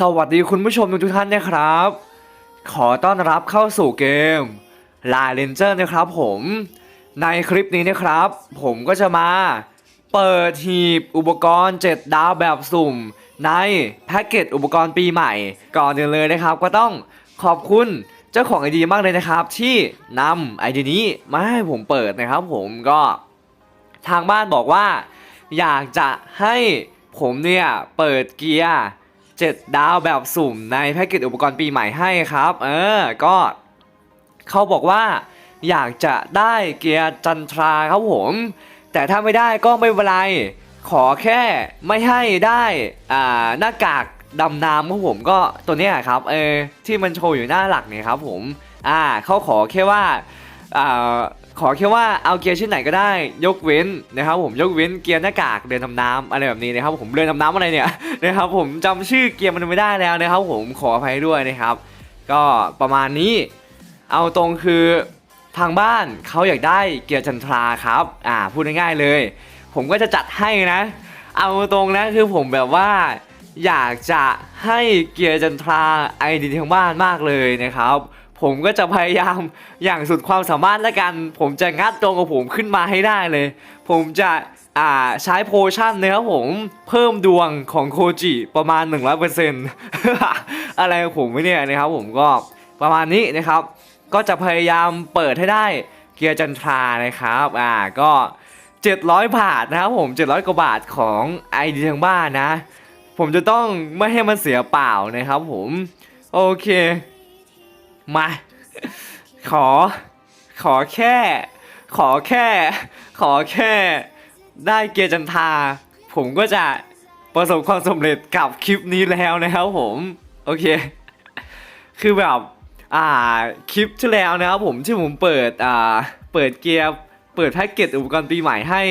สวัสดีคุณผู้ชมทุกท่านนะครับ ขอต้อนรับเข้าสู่เกม l a เลนเจอร์นะครับผมในคลิปนี้นะครับ ผมก็จะมาเปิดหีบอุปกรณ์ 7 ดาวแบบสุ่ม ในแพ็กเกจอุปกรณ์ปีใหม่ ก่อนอื่นเลยนะครับ ก็ต้องขอบคุณเจ้าของไอดีมากเลยนะครับ ที่นำไอดีนี้มาให้ผมเปิดนะครับ ผมก็ทางบ้านบอกว่า อยากจะให้ผมเนี่ยเปิดเกียร์ 7 ดาวแบบสุ่มในแพ็กเกจอุปกรณ์ปีใหม่ให้ครับ เออ ก็เขาบอกว่าอยากจะได้เกียร์จันทราครับผม แต่ถ้าไม่ได้ก็ไม่เป็นไร ขอแค่ไม่ให้ได้อ่าหน้ากากดำน้ำครับผมก็ตัวเนี้ยครับเออที่มันโชว์อยู่หน้าหลักเนี่ยครับผม อ่าเขาขอแค่ว่าอ่า ขอแค่ว่าเอาเกียร์ชิ้นไหนก็ได้ ยกเว้นนะครับผมยกเว้นเกียร์หน้ากากเรือดำน้ำอะไรแบบนี้นะครับผมเรือดำน้ำอะไรเนี่ยนะครับผมจำชื่อเกียร์มันไม่ได้แล้วนะครับผมขออภัยด้วยนะครับ ก็ประมาณนี้เอาตรงคือทางบ้านเขาอยากได้เกียร์จันทราครับอ่าพูดง่ายๆเลย ผมก็จะจัดให้นะ เอาตรงนะคือผมแบบว่าอยากจะให้เกียร์จันทราไอดีทางบ้านมากเลยนะครับ ผมก็จะพยายามอย่างสุดความสามารถแล้วกัน ผมจะงัดตรงกับผมขึ้นมาให้ได้เลย ผมจะอ่าใช้โพชั่นนะครับผมเพิ่มดวงของโคจิประมาณ 100%อะไรของผมไม่เนี่ยนะครับผมก็ประมาณนี้นะครับ ก็จะพยายามเปิดให้ได้เกียร์จันทรานะครับอ่าก็ 700 บาทนะครับผม 700 กว่าบาทของไอดีทางบ้านนะ ผมจะต้องไม่ให้มันเสียเปล่านะครับผม โอเค มา ขอ ขอแค่ ขอแค่ ขอแค่ ได้เกียร์จันทา ผมก็จะประสบความสำเร็จกับคลิปนี้แล้วนะครับผม โอเค คือแบบ อ่า คลิปที่แล้วนะครับผมที่ผมเปิด อ่า เปิดเกียร์ เปิดแพ็กเกจอุปกรณ์ปีใหม่ให้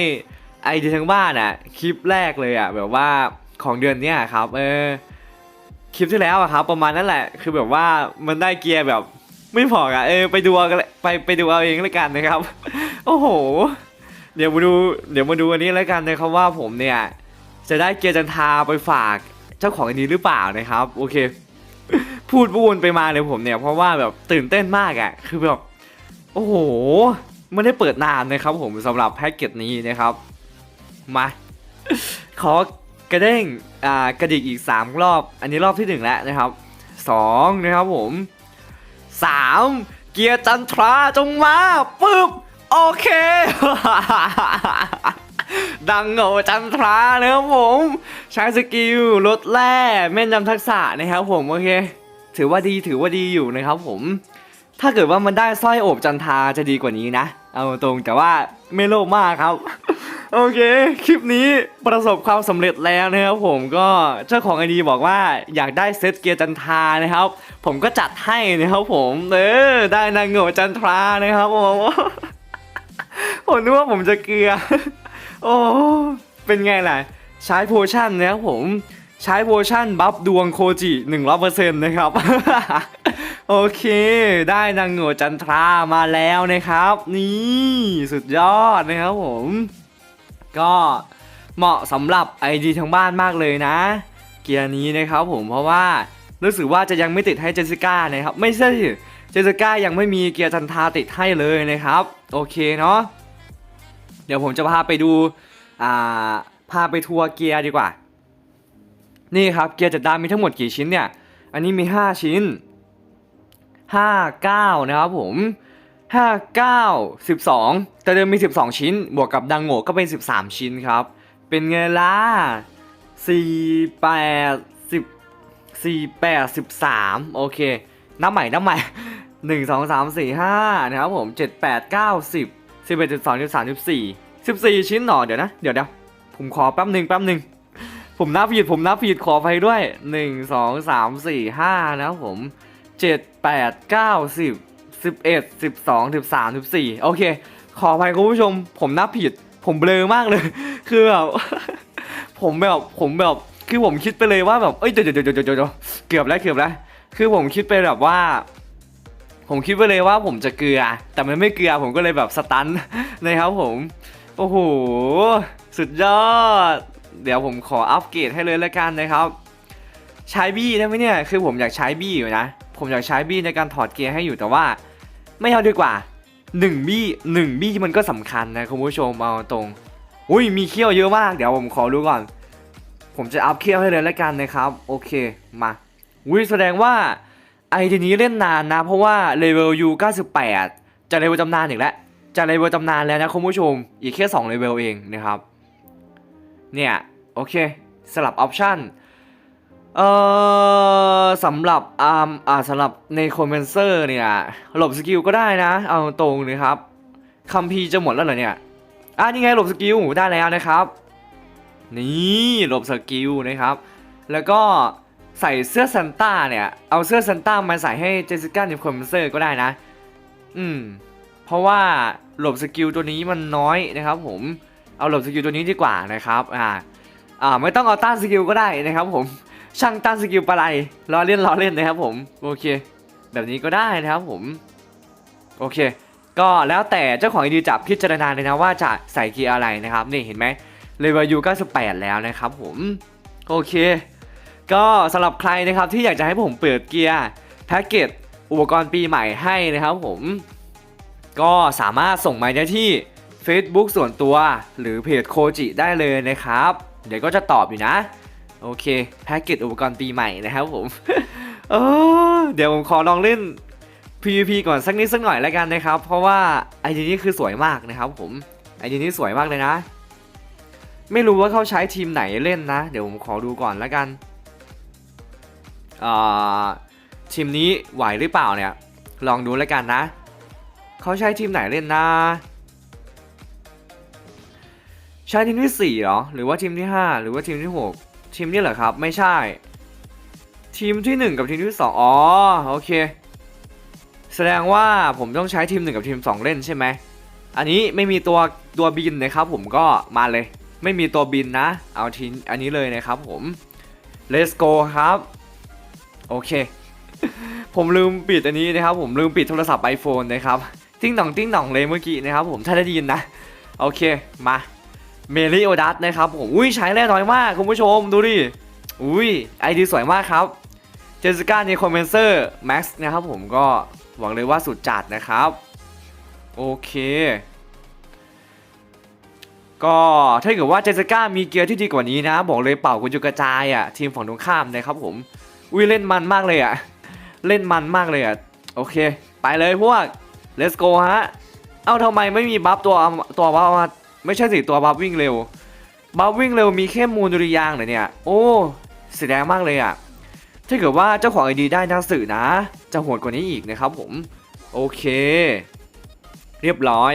ไอเดียทั้งบ้านอะ คลิปแรกเลยอะ แบบว่าของเดือนเนี้ยครับ เออ คลิปที่แล้วอะครับประมาณนั้นแหละ คือแบบว่ามันได้เกียร์แบบ ไม่พออะเออไปดูเอากันเลยไปไปดูเอาเองแล้วกันนะครับ โอ้โห เดี๋ยวมาดูเดี๋ยวมาดูอันนี้แล้วกันนะครับว่าผมเนี่ยจะได้เกียร์จันทาไปฝากเจ้าของอันนี้หรือเปล่านะครับ โอเค พูดวนไปมาเลยผมเนี่ย เพราะว่าแบบตื่นเต้นมากอะคือแบบโอ้โหไม่ได้เปิดนานนะครับผมสำหรับแพ็กเกจนี้นะครับ มา ขอกระเด้ง กระดิกอีก 3 รอบ อันนี้รอบที่ 1 แล้วนะครับ 2 นะครับผม 3 เกียร์จันทราจงมาปึ๊บโอเค ดังโง่จันทรานะครับผม ใช้สกิลลดแร่แม่นยำทักษะนะครับผม โอเค ถือว่าดีถือว่าดีอยู่นะครับผม ถ้าเกิดว่ามันได้สร้อยโอบจันทราจะดีกว่านี้นะ เอาตรงแต่ว่าไม่โลภมากครับ โอเค คลิปนี้ประสบความสำเร็จแล้วนะครับผมก็เจ้าของไอดีบอกว่าอยากได้เซตเกียร์จันทรานะครับ ผมก็จัดให้นะครับผม เออ ได้นางโง่จันทรานะครับผมผมนึกว่าผมจะเกลือ โอ้เป็นไงล่ะ ใช้โพชั่นนะครับผมใช้โพชั่นบัฟดวงโคจิ100%นะครับ โอเค ได้นางโง่จันทรามาแล้วนะครับ นี่สุดยอดนะครับผม ก็เหมาะสำหรับ ID ทางบ้านมากเลยนะ เกียร์นี้นะครับผมเพราะว่ารู้สึกว่าจะยังไม่ติดให้เจสสิก้านะครับไม่ใช่เจสสิก้ายังไม่มีเกียร์จันทราติดให้เลยนะครับ โอเคเนาะเดี๋ยวผมจะพาไปดูอ่าพาไปทัวร์เกียร์ดีกว่า นี่ครับเกียร์จัดดามีทั้งหมดกี่ชิ้นเนี่ย อันนี้มี 5 ชิ้น 5 9 นะครับผม ห้าเก้าสิบสองแต่เดิมมีสิบสองชิ้น บวกกับดังโง่ก็เป็นสิบสามชิ้นครับ เป็นไงล่ะสี่แปดสิบสี่แปดสิบสามโอเคนับใหม่นับใหม่หนึ่งสองสามสี่ห้านะครับผมเจ็ดแปดเก้าสิบสิบเอ็ดสิบสองสิบสามสิบสี่สิบสี่ชิ้นหนอเดี๋ยวนะ เดี๋ยวเดี๋ยวผมขอแป๊บหนึ่งแป๊บหนึ่งผมนับผิดผมนับผิดขอไปด้วยหนึ่งสองสามสี่ห้านะครับผมเจ็ดแปดเก้าสิบ 11 12 13 14 โอเค ขออภัยคุณผู้ชม ผมนับผิด ผมเบลอมากเลย คือแบบ ผมแบบ ผมแบบ คือผมคิดไปเลยว่าแบบ เอ้ยเดี๋ยวเดี๋ยวเดี๋ยวเดี๋ยวเดี๋ยวเกือบแล้วเกือบแล้ว คือผมคิดไปแบบว่า ผมคิดไปเลยว่าผมจะเกลือ แต่มันไม่เกลือ ผมก็เลยแบบสตันนะครับผม โอ้โห สุดยอด เดี๋ยวผมขออัปเกรดให้เลยละกันนะครับ ใช้บี้ได้ไหมเนี่ย คือผมอยากใช้บี้อยู่นะ ผมอยากใช้บี้ในการถอดเกียร์ให้อยู่แต่ว่า ไม่เอาดีกว่าหนึ่งบี้หนึ่งบี้มันก็สำคัญนะคุณผู้ชมเอาตรงอุ้ยมีเขี้ยวเยอะมากเดี๋ยวผมขอดูก่อน ผมจะอัพเขี้ยวให้เลยแล้วกันนะครับ โอเคมาอุ้ยแสดงว่าไอทีนี้เล่นนานนะ เพราะว่าเลเวล U 98จะเลเวลตำนานอีกแล้วจะเลเวลตำนานแล้วนะคุณผู้ชม อีกแค่2เลเวลเองนะครับ เนี่ย โอเค สลับออปชั่นเอ่อ สำหรับอาร์มอ่าสำหรับในคอมเพนเซอร์เนี่ยหลบสกิลก็ได้นะ เอาตรงเลยครับคัมพีจะหมดแล้วเหรอเนี่ยอ่านี่ไงหลบสกิลได้แล้วนะครับ นี่หลบสกิลนะครับ แล้วก็ใส่เสื้อซันต้าเนี่ย เอาเสื้อซันต้ามาใส่ให้เจสสิก้าในคอมเพนเซอร์ก็ได้นะ อืม เพราะว่าหลบสกิลตัวนี้มันน้อยนะครับ ผมเอาหลบสกิลตัวนี้ดีกว่านะครับอ่าอ่าไม่ต้องเอาต้านสกิลก็ได้นะครับ ผม ช่างต้านสกิลปลาไหลล้อเล่นล้อเล่นนะครับผมโอเค แบบนี้ก็ได้นะครับผมโอเค ก็แล้วแต่เจ้าของไอดีจะพิจารณาเลยนะว่าจะใส่เกียร์อะไรนะครับนี่เห็นไหมเลเวลยู98แล้วนะครับผมโอเค ก็สำหรับใครนะครับที่อยากจะให้ผมเปิดเกียร์แพ็กเกจอุปกรณ์ปีใหม่ให้นะครับผม ก็สามารถส่งมาได้ที่ Facebook ส่วนตัวหรือเพจโคจิได้เลยนะครับ เดี๋ยวก็จะตอบอยู่นะ โอเค แพ็กเกจอุปกรณ์ปีใหม่นะครับผมเออเดี๋ยวผมขอลองเล่น PVP ก่อนสักนิดสักหน่อยแล้วกันนะครับ เพราะว่าไอเดียนี้คือสวยมากนะครับผมไอเดียนี้สวยมากเลยนะ ไม่รู้ว่าเขาใช้ทีมไหนเล่นนะ เดี๋ยวผมขอดูก่อนแล้วกันทีมนี้ไหวหรือเปล่าเนี่ย ลองดูแล้วกันนะ เขาใช้ทีมไหนเล่นนะ ใช้ทีมที่4เหรอ หรือว่าทีมที่ 5 หรือว่าทีมที่ 6 ทีมนี้เหรอครับ ไม่ใช่ ทีมที่ 1 กับทีมที่2อ๋อโอเค แสดงว่าผมต้องใช้ทีม 1 กับทีม 2 เล่นใช่ไหมอันนี้ไม่มีตัวตัวบินนะครับ ผมก็มาเลย ไม่มีตัวบินนะ เอาทีอันนี้เลยนะครับผม let's go ครับโอเค ผมลืมปิดอันนี้นะครับ ผมลืมปิดโทรศัพท์ iPhone นะครับ ติ้งหน่องติ้งหน่องเลยเมื่อกี้นะครับ ผมถ้าได้ยินนะ โอเคมา เมลิโอดัสนะครับผมอุ้ยใช้แร่น้อยมากคุณผู้ชมดูดิอุ้ยไอดีสวยมากครับเจสสิก้าในคอมเมนเซอร์แม็กซ์นะครับผมก็หวังเลยว่าสุดจัดนะครับ โอเค ก็ถ้าเกิดว่าเจสสิก้ามีเกียร์ที่ดีกว่านี้นะ บอกเลยเป่ากุญจุกระจายอะทีมฝั่งตรงข้ามนะครับผมอุ้ยเล่นมันมากเลยอะเล่นมันมากเลยอะโอเค ไปเลยพวก let's go ฮะ เอ้าทำไมไม่มีบัฟตัวตัวบัฟมา ไม่ใช่สิตัวบัฟวิ่งเร็วบัฟวิ่งเร็วมีแค่มูลดุริยางเหรอเนี่ย โอ้เสียดายมากเลยอะถ้าเกิดว่าเจ้าของไอดีได้หนังสือนะ จะโหดกว่านี้อีกนะครับผม โอเค เรียบร้อย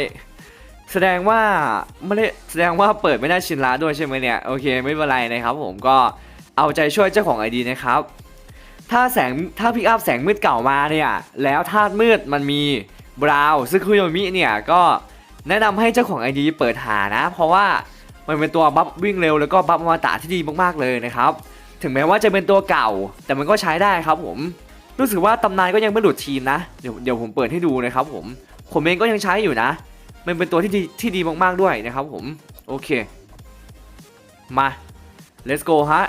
แสดงว่าไม่ได้แสดงว่าเปิดไม่ได้ชินละด้วยใช่ไหมเนี่ยโอเคไม่เป็นไรนะครับผมก็เอาใจช่วยเจ้าของไอดีนะครับ ถ้าแสงถ้าพิกอัพแสงมืดเก่ามาเนี่ยแล้วธาตุมืดมันมีบราวซึ่งคุโยมิเนี่ยก็ แนะนำให้เจ้าของไอดีเปิดหานะ เพราะว่ามันเป็นตัวบัฟวิ่งเร็วแล้วก็บัฟอมตะที่ดีมากๆเลยนะครับ ถึงแม้ว่าจะเป็นตัวเก่า แต่มันก็ใช้ได้ครับผม รู้สึกว่าตำนานก็ยังไม่หลุดทีมนะ เดี๋ยวเดี๋ยวผมเปิดให้ดูนะครับผม ผมเองก็ยังใช้อยู่นะ มันเป็นตัวที่ดีที่ดีมากๆด้วยนะครับผม โอเค มา let's go ฮะ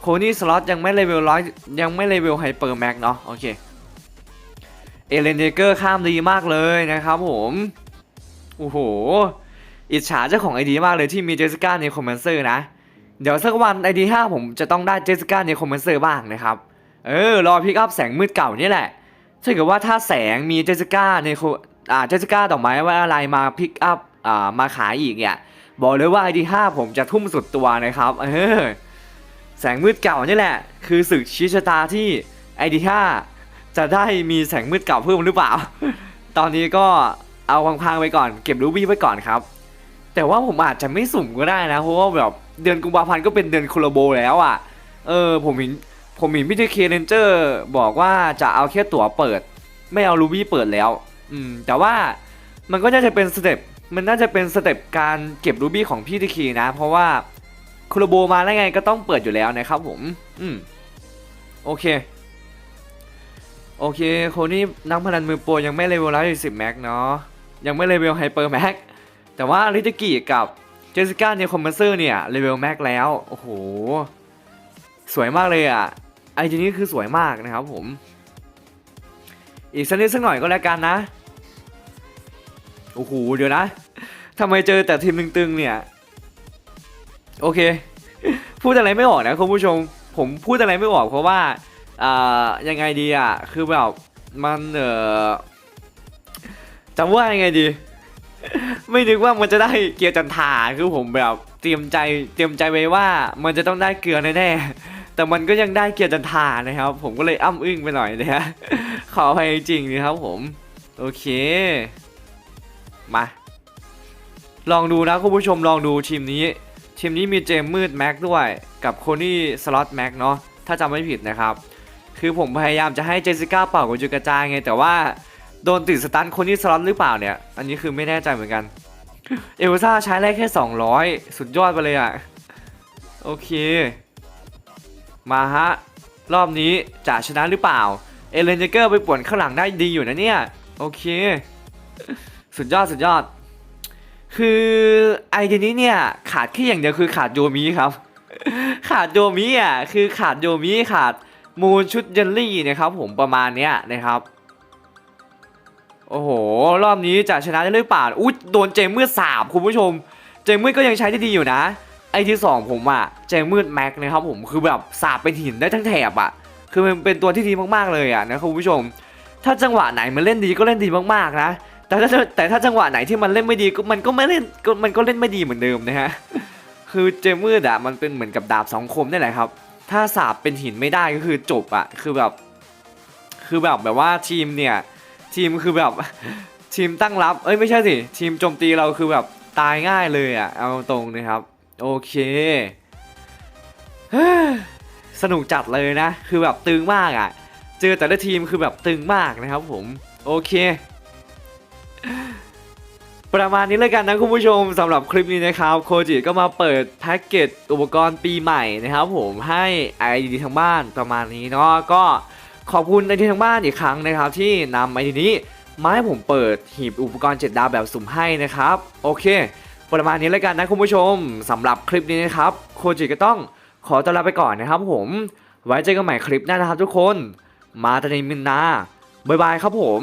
โคนี่สล็อตยังไม่เลเวลร้อยยังไม่เลเวลไฮเปอร์แม็กเนาะ โอเค เอเลนเดเกอร์ข้ามดีมากเลยนะครับผม โอ้โห อิจฉาเจ้าของไอดีมากเลยที่มีเจสสิก้าในคอมเมนเซอร์นะ เดี๋ยวสักวันไอดีห้าผมจะต้องได้เจสสิก้าในคอมเมนเซอร์บ้างนะครับ เออ รอพิกอัพแสงมืดเก่านี่แหละถ้าเกิดว่าถ้าแสงมีเจสสิก้าในโคอ่าเจสสิก้าดอกไม้ว่าอะไรมาพิกอัพอ่ามาขายอีกเนี่ยบอกเลยว่าไอดีห้าผมจะทุ่มสุดตัวนะครับ เออ แสงมืดเก่านี่แหละ คือศึกชี้ชะตาที่ไอดีห้าจะได้มีแสงมืดเก่าเพิ่มหรือเปล่า ตอนนี้ก็ เอาพังๆไปก่อนเก็บรูบี้ไว้ก่อนครับ แต่ว่าผมอาจจะไม่สุ่มก็ได้นะเพราะว่าแบบเดือนกุมภาพันธ์ก็เป็นเดือนโคโลโบแล้วอะเออผมเห็นผมเห็นพี่เจเคเรนเจอร์บอกว่าจะเอาแค่ตั๋วเปิด ไม่เอารูบี้เปิดแล้ว อืมแต่ว่ามันก็น่าจะเป็นสเต็ปมันน่าจะเป็นสเต็ปการเก็บรูบี้ของพี่เจเคนะ เพราะว่าคุโรโบมาแล้วไงก็ต้องเปิดอยู่แล้วนะครับผม อืมโอเคโอเค คนนี้นักพนันมือโปรยังไม่เลเวลร้อยสิบแม็กเนาะ ยังไม่เลเวลไฮเปอร์แม็กแต่ว่าลิตกิกับเจสสิก้าในคอมเมนเซอร์เนี่ยเลเวลแม็กแล้ว โอ้โห สวยมากเลยอะไอจีนี้คือสวยมากนะครับผม อีกสักนิดสักหน่อยก็แล้วกันนะ โอ้โห เดี๋ยวนะทำไมเจอแต่ทีมตึงๆเนี่ย โอเค พูดอะไรไม่ออกนะคุณผู้ชม ผมพูดอะไรไม่ออกเพราะว่า อ่า ยังไงดีอะ คือแบบ มันเออ จำว่ายังไงดี ไม่นึกว่ามันจะได้เกียร์จันทาคือผมแบบเตรียมใจเตรียมใจไว้ว่ามันจะต้องได้เกลือแน่ๆแต่มันก็ยังได้เกียร์จันทานะครับ ผมก็เลยอ้ำอึ้งไปหน่อยนะฮะขออภัยจริงนะครับผม โอเค มา ลองดูนะคุณผู้ชมลองดูทีมนี้ ทีมนี้มีเจมส์มืดแม็กด้วยกับโคนี่สล็อตแม็กเนาะถ้าจำไม่ผิดนะครับ คือผมพยายามจะให้เจสิก้าเป่ากระจุกระจายไงแต่ว่า โดนติดสตันคนที่สล็อตหรือเปล่าเนี่ย อันนี้คือไม่แน่ใจเหมือนกัน เอลซ่าใช้ได้แค่ 200 สุดยอดไปเลยอะโอเค มาฮะ รอบนี้จะชนะหรือเปล่า เอเลนเจเกอร์ไปป่วนข้างหลังได้ดีอยู่นะเนี่ย โอเค สุดยอดสุดยอด คือไอเดียนี้เนี่ยขาดแค่อย่างเดียวคือขาดโยมิครับ ขาดโยมิอะคือขาดโยมิขาดมูลชุดเยลลี่นะครับผมประมาณเนี้ยนะครับ โอ้โห รอบนี้จะชนะได้หรือเปล่าอุ๊ยโดนเจมมืดสาบคุณผู้ชม เจมมืดก็ยังใช้ได้ดีอยู่นะ ไอที่สองผมอะเจมมืดแม็กนะครับผมคือแบบสาบเป็นหินได้ทั้งแถบอะคือมันเป็นตัวที่ดีมากๆเลยอะนะคุณผู้ชม ถ้าจังหวะไหนมันเล่นดีก็เล่นดีมากๆนะแต่ถ้าแต่ถ้าจังหวะไหนที่มันเล่นไม่ดีก็มันก็ไม่เล่นมันก็เล่นไม่ดีเหมือนเดิมนะฮะคือเจมมืดอะมันเป็นเหมือนกับดาบสองคมนี่แหละครับ ถ้าสาบเป็นหินไม่ได้ก็คือจบอะคือแบบ คือแบบแบบว่าทีมเนี่ย ทีมคือแบบทีมตั้งรับ เอ้ยไม่ใช่สิ ทีมโจมตีเราคือแบบตายง่ายเลยอะเอาตรงนะครับ โอเค สนุกจัดเลยนะ คือแบบตึงมากอะเจอแต่ละทีมคือแบบตึงมากนะครับผม โอเค ประมาณนี้เลยกันนะคุณผู้ชมสำหรับคลิปนี้นะครับโคจิก็มาเปิดแพ็กเกจอุปกรณ์ปีใหม่นะครับผมให้ไอดีทางบ้านประมาณนี้เนาะก็ ขอบคุณในที่ทางบ้านอีกครั้งนะครับ ที่นำไอทีนี้มาให้ผมเปิดหีบอุปกรณ์ 7 ดาวแบบสุ่มให้นะครับ โอเค ประมาณนี้แล้วกันนะคุณผู้ชมสำหรับคลิปนี้นะครับ โคจิก็ต้องขอตัวลาไปก่อนนะครับผม ไว้เจอกันใหม่คลิปหน้านะครับทุกคน มาตานิมินนา บ๊ายบายครับผม